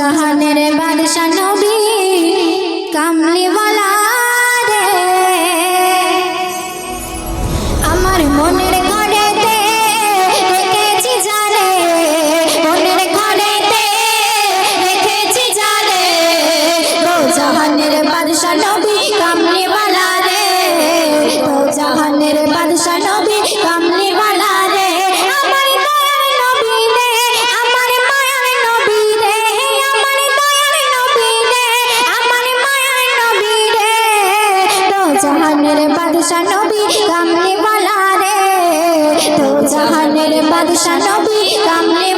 জাহানের বাদশা বাদশা নবী কামলিওয়ালা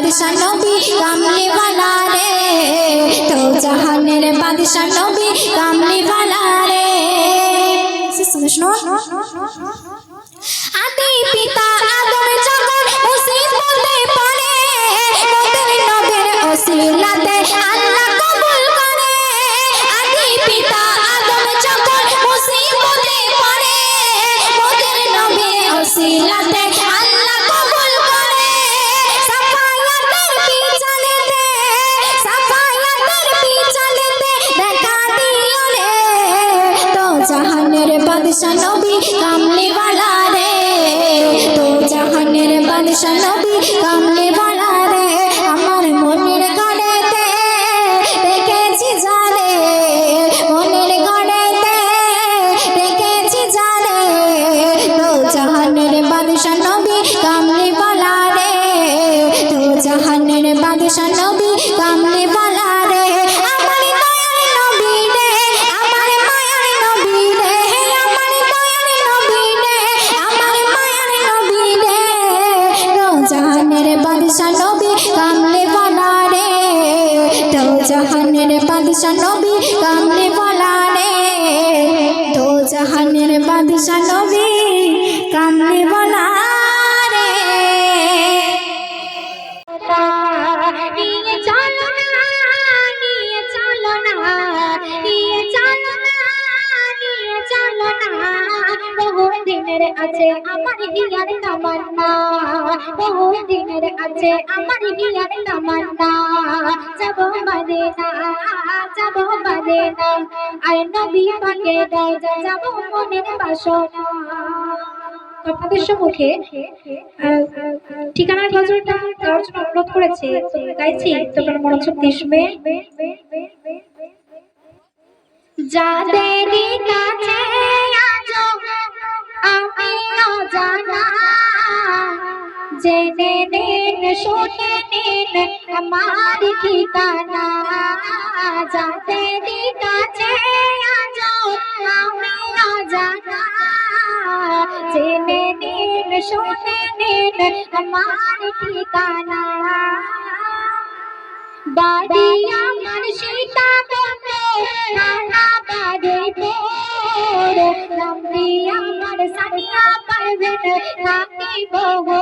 জাহানের বাদশা নবী কামলিওয়ালা রে। তো জাহানের বাদশা নবী কামলিওয়ালা রে। শুনো আদি পিতা আদম যখন মুসিবতে পড়ে। মোদের নবীর ওসিলাতে আল্লাহ কবুল করে। আদি পিতা আদম যখন মুসিবতে পড়ে। মোদের নবীর ওসিলাতে বাদশা নবী বালা রে। তো জাহানের বাদশা নবী কামলিওয়ালা রে আছে আমার হিয়ার তামান্না যাব না যাব মদিনা আর নবী পাকে দাও যাব মনের বাসনা। আপনাদের সম্মুখে ঠিকানার গজলটা গাওয়ার জন্য অনুরোধ করেছে গাইছি তোমরা মনোযোগ দিসবে যাদের কাছে আমি অজানা জেনে নিন, শুনে নিন, আমার ঠিকানা যাদের কাছে আজো আমি অজানা। জেনে নিন, শুনে নিন, আমার ঠিকানা বাড়ি আমার সীতা নানা বাড়ি আমার সানিয়া পারবেন থাকি বহু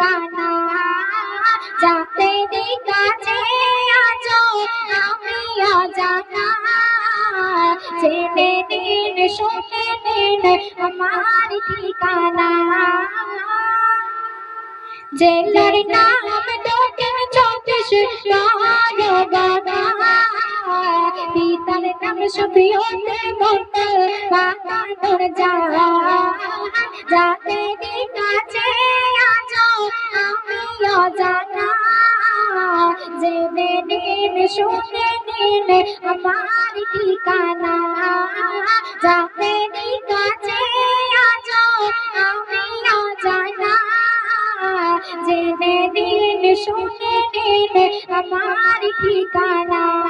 ঠিকানা যাতে কাছে আজো আমি অজানা। জেনে নিন শুনে নিন আমার ঠিকানা। জেলার নাম দক্ষিণ চব্বিশ বাবা পিতার নাম সফিয়তে মতো বানানোর যা আমি অজানা জেনে শুনে নিন আমার ঠিকানা, যাতে কাছে আছো আমি জেনে নিন শুনে নিন আমার ঠিকানা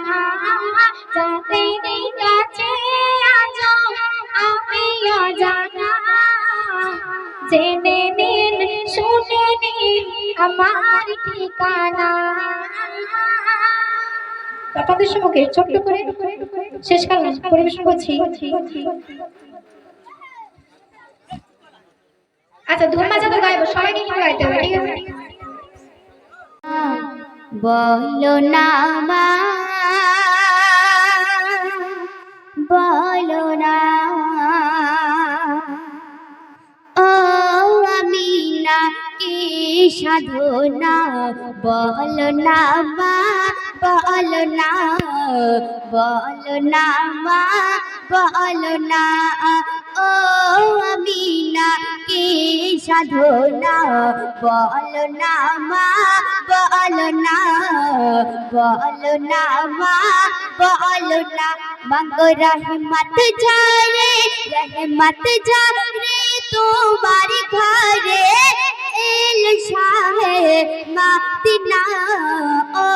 আপনাদের ছোট্ট করে পরিবেশন করছি। আচ্ছা ধুম বাজাতে গাইবো সবাইকে কিন্তু গাইতে হবে, ঠিক আছে? বলো না মা, বলো না কি সাধনা? বলো না মা, বলো না বলো না মা, বলো না। ও আমি না কি সাধনা? বলো না মা, বলো না বলো না মা, বলো না। মাগো রহমত ঝরে রহমত ঝরে তোমার ঘরে। এল শাহে মাতিনা ও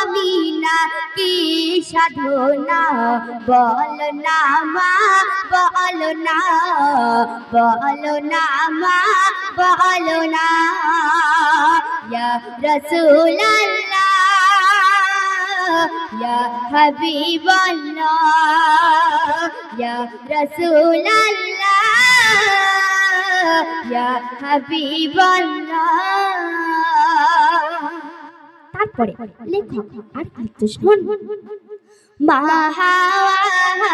আমিনা কি সাধনা বল না মা বল না বল না মা বল না ইয়া রাসূলুল্লাহ ইয়া হাবিবাল্লাহ ইয়া রাসূলুল্লাহ তারপরে লেখক আর একটু শুন মাহাজেরা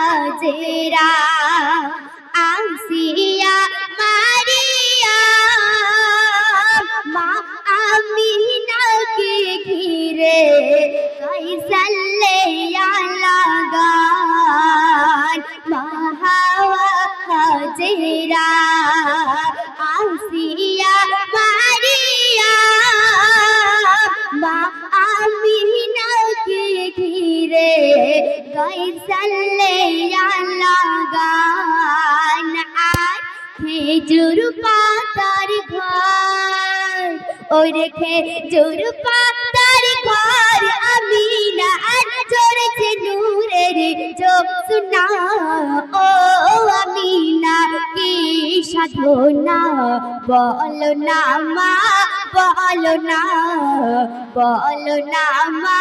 আসিয়া মারিয়া মা আমিনাকে ঘিরে কৈসাল্লে লাগান গৈসাল্লে লাগান আর খেজুর পাতার ঘর। ওরে খেজুর পাতার ঘর আমিনা আর চড়েছে নূরের চোখ সুনা ও সাধনা বলো না মা বলো না বলো না মা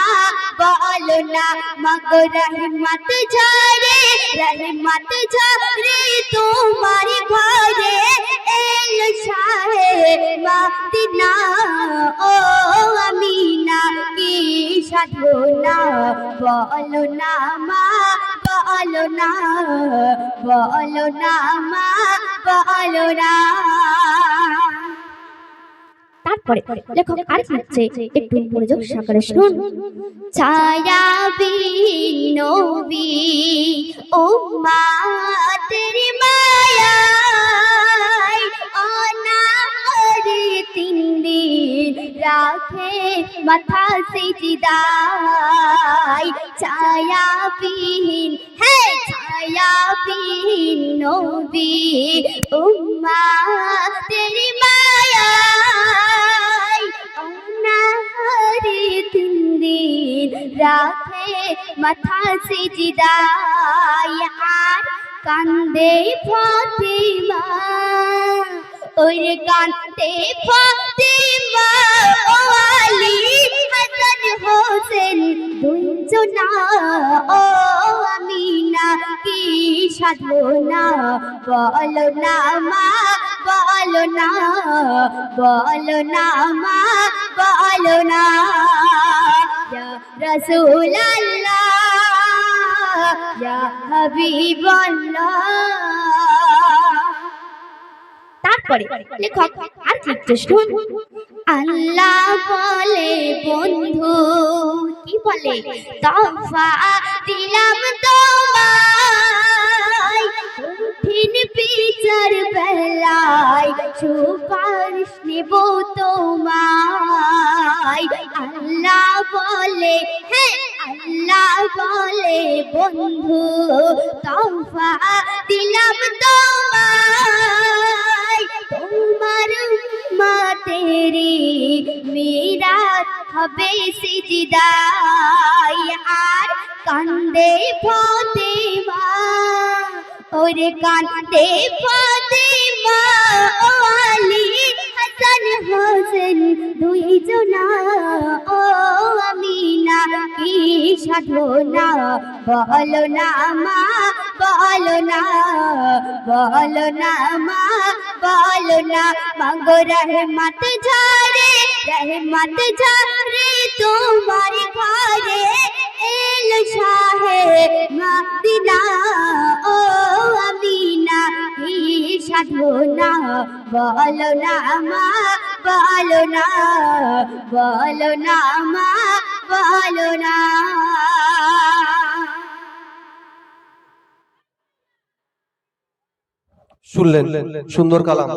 বলো না মগো রহমত ঝরে রহমত ঝরে তোমার ঘরে এল শাহে মাতিনা ও আমিনা, কি সাধনা বলো না মা বলো না বলো না মা বলো না। তারপরে লেখক আর লিখছে একটু মনোযোগ সহকারে শুনুন। ছায়া নবী রাখে মাথা সিজদাই ছায়া বিহীন হে ছায়া বিহীন নবী উম্মা তেরি মায়া অনাহারে তিন দিন রাখে মাথা সিজদাই আর কান্দে ফাতিমা ওই কান্দে ফাতিমা হাসান হোসেন, দুইজনা, ও সাধনা বলো না মা, বলো না বলো না মা, বলো না। হাবিবাল্লাহ। তারপরে লেখক আর লিখছে আল্লাহ বলে, বন্ধু, কি বলে? তফা দিলাম তোমায় কঠিন বিচার বেলায় সুপারিশ নেব তোমায়। আল্লাহ বলে হ্যাঁ আল্লাহ বলে, বন্ধু তফা দিলাম তোমায় তেরি মিরাত হবে সিজদাই আর কান্দে ফাতেমা, ওরে কান্দে ফাতেমা, ও আলী হাসান হোসেন দুই জনা ও আমিনা, কি সাধনা বলো না মা বলো না বলো না মা, বলো না। মাগো রহমত ঝারে রহমত ঝারে তোমার ঘরে। এল শাহে মদিনা, ও আমিনা কি সাধনা বলো না মা, বলো না বলো না মা, বলো না। শুনলেন সুন্দর কালাম।